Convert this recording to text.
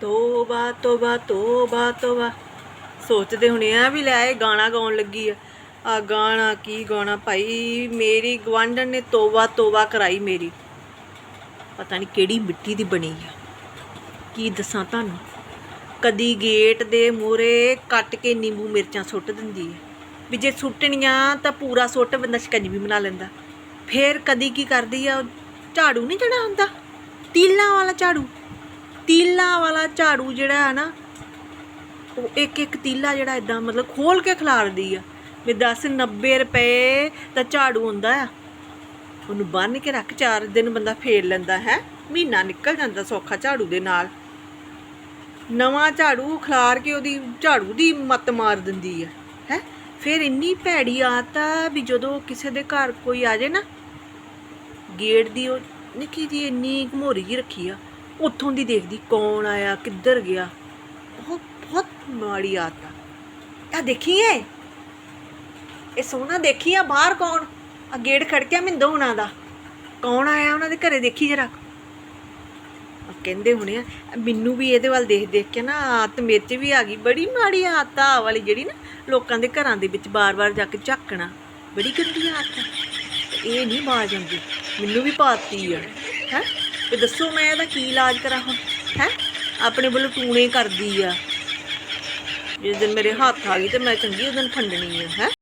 ਤੋਬਾ ਤੋਬਾ ਤੋਬਾ ਤੋਬਾ। ਸੋਚਦੇ ਹੁਣੇ ਆ ਵੀ ਲੈ ਇਹ ਗਾਣਾ ਗਾਉਣ ਲੱਗੀ ਆ। ਆ ਗਾਣਾ, ਕੀ ਗਾਣਾ ਭਾਈ? ਮੇਰੀ ਗਵਾਂਢਣ ਨੇ ਤੋਬਾ ਤੋਬਾ ਕਰਾਈ ਮੇਰੀ। ਪਤਾ ਨਹੀਂ ਕਿਹੜੀ ਮਿੱਟੀ ਦੀ ਬਣੀ ਆ। ਕੀ ਦੱਸਾਂ ਤੁਹਾਨੂੰ? ਕਦੀ ਗੇਟ ਦੇ ਮੂਹਰੇ ਕੱਟ ਕੇ ਨਿੰਬੂ ਮਿਰਚਾਂ ਸੁੱਟ ਦਿੰਦੀ ਹੈ ਵੀ ਜੇ ਸੁੱਟਣੀਆਂ ਤਾਂ ਪੂਰਾ ਸੁੱਟ ਬੰਦਾ ਸ਼ਿਕੰਜਵੀ ਬਣਾ ਲੈਂਦਾ। ਫੇਰ ਕਦੀ ਕੀ ਕਰਦੀ ਆ? ਝਾੜੂ ਨਹੀਂ ਜਿਹੜਾ ਹੁੰਦਾ ਤੀਲਾਂ ਵਾਲਾ ਝਾੜੂ। ਤੀਲਾਂ ਵਾਲਾ ਝਾੜੂ ਜਿਹੜਾ ਹੈ ਨਾ, ਉਹ ਇੱਕ ਇੱਕ ਤੀਲਾ ਜਿਹੜਾ ਇਦਾਂ ਮਤਲਬ ਖੋਲ ਕੇ ਖਿਲਾਰਦੀ ਆ। ਵੀ 10 90 ਰੁਪਏ ਦਾ ਝਾੜੂ ਹੁੰਦਾ ਆ। ਉਹਨੂੰ ਬੰਨ ਕੇ ਰੱਖ, ਚਾਰ ਦਿਨ ਬੰਦਾ ਫੇਰ ਲੈਂਦਾ ਹੈ। ਮਹੀਨਾ ਨਿਕਲ ਜਾਂਦਾ ਸੌਖਾ ਝਾੜੂ ਦੇ ਨਾਲ। ਨਵਾਂ ਝਾੜੂ ਖਿਲਾਰ ਕੇ ਉਹਦੀ ਝਾੜੂ ਦੀ ਮੱਤ ਮਾਰ ਦਿੰਦੀ ਹੈ ਹੈ। ਫਿਰ ਇੰਨੀ ਭੈੜੀ ਆਦਤ ਆ ਵੀ ਜਦੋਂ ਕਿਸੇ ਦੇ ਘਰ ਕੋਈ ਆ ਜਾਏ ਨਾ, ਗੇਟ ਦੀ ਉਹ, ਨਿੱਕੀ ਜੀ ਇੰਨੀ ਘਮੋਰੀ ਜੀ ਰੱਖੀ ਆ। ਉੱਥੋਂ ਦੀ ਦੇਖਦੀ ਕੌਣ ਆਇਆ, ਕਿੱਧਰ ਗਿਆ। ਬਹੁਤ ਬਹੁਤ ਮਾੜੀ ਆਦਤ ਆ। ਆ ਦੇਖੀਏ। ਇਹ ਸੋਨਾ ਦੇਖੀ ਆ ਬਾਹਰ ਕੌਣ? ਆ ਗੇਟ ਖੜਕਿਆ ਮਿੰਦੋ ਹੁਣਾਂ ਦਾ। ਕੌਣ ਆਇਆ ਉਹਨਾਂ ਦੇ ਘਰੇ ਦੇਖੀ ਜਰਾ। ਕਹਿੰਦੇ ਹੁਣੇ ਆ, ਮੈਨੂੰ ਵੀ ਇਹਦੇ ਵੱਲ ਦੇਖ ਦੇਖ ਕੇ ਨਾ ਆਦਤ ਮੇਰੇ 'ਚ ਵੀ ਆ ਗਈ। ਬੜੀ ਮਾੜੀ ਆਦਤ ਆ ਵਾਲੀ ਜਿਹੜੀ ਨਾ, ਲੋਕਾਂ ਦੇ ਘਰਾਂ ਦੇ ਵਿੱਚ ਬਾਰ-ਬਾਰ ਜਾ ਕੇ ਝਾਕਣਾ ਬੜੀ ਗੰਦੀ ਆਦਤ ਆ। ਇਹ ਨਹੀਂ ਬਾਜ ਆਉਂਦੀ। ਮੈਨੂੰ ਵੀ ਪਾਤੀ ਆ। ਹੈ? ਤੇ ਦੱਸੋ ਮੈਂ ਇਹਦਾ ਕੀ ਇਲਾਜ ਕਰਾਂ ਹੁਣ, ਹੈ? ਆਪਣੇ ਵੱਲੋਂ ਟੂਣੇ ਕਰਦੀ ਆ। ਜਿਸ ਦਿਨ ਮੇਰੇ ਹੱਥ ਆ ਗਈ ਤੇ ਮੈਂ ਚੰਗੀ ਉਸ ਦਿਨ ਫੰਡਣੀ ਆ, ਹੈ?